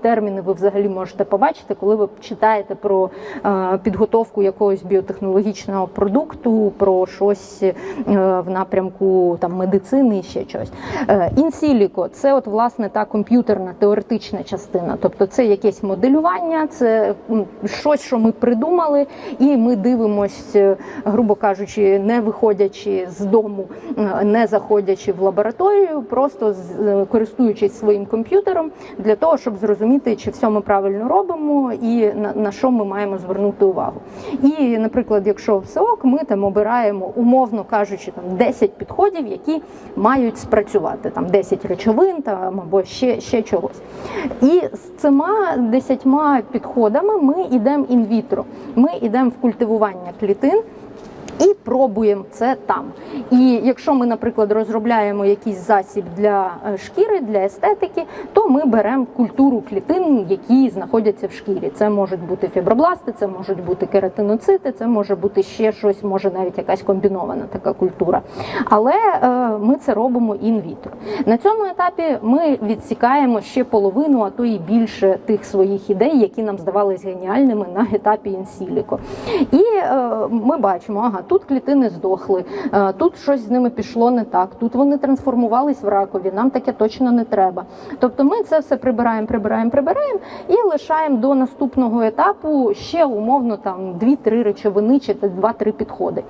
терміни ви взагалі можете побачити, коли ви читаєте про е, підготовку якогось біотехнологічного продукту, про щось е, в напрямку там медицини і ще щось. Інсіліко це от власне та комп'ютерна теоретична частина, тобто це якесь моделювання, це щось, що ми придумали, і ми дивимось, е, грубо кажучи, не виходячи з дому, е, не заходячи в лабораторію, просто е, користуючись своїм комп'ютером для того, щоб зрозуміти, чи все ми правильно робимо і на, на що ми маємо звернути увагу. І, наприклад, якщо все ок, ми там обираємо, умовно кажучи, там 10 підходів, які мають спрацювати, там 10 речовин там або ще, ще чогось. І з цими 10 підходами ми йдемо інвітро. Ми йдемо в культивування клітин. І пробуємо це там. І якщо ми, наприклад, розробляємо якийсь засіб для е, шкіри, для естетики, то ми беремо культуру клітин, які знаходяться в шкірі. Це можуть бути фібробласти, це можуть бути кератиноцити, це може бути ще щось, може навіть якась комбінована така культура. Але е, ми це робимо інвітро. На цьому етапі ми відсікаємо ще половину, а то і більше тих своїх ідей, які нам здавались геніальними на етапі інсіліко. І е, ми бачимо, ага, тут клітини здохли, е, тут щось з ними пішло не так, тут вони трансформувались в ракові, нам таке точно не треба. Тобто ми це все прибираємо, прибираємо, прибираємо і лишаємо до наступного етапу ще умовно там 2-3 речовини чи 2-3 підходи.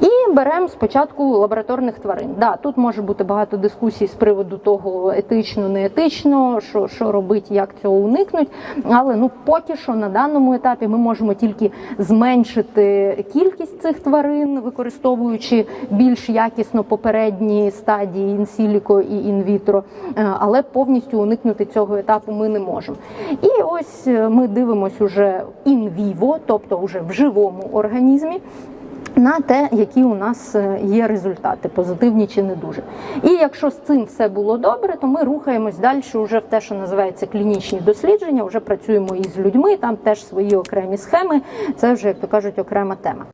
І беремо спочатку лабораторних тварин. Да, тут може бути багато дискусій з приводу того, етично, не етично, що, що робити, як цього уникнуть. Але ну поки що на даному етапі ми можемо тільки зменшити кількість цих тварин, використовуючи більш якісно попередні стадії інсіліко і інвітро, Е, але повністю уникнути цього етапу ми не можемо. І ось е, ми дивимося уже інвіво, тобто вже в живому організмі на те, які у нас е, є результати, позитивні чи не дуже. І якщо з цим все було добре, то ми рухаємось далі вже в те, що називається клінічні дослідження. Вже працюємо із людьми, там теж свої окремі схеми. Це вже, як то кажуть, окрема тема.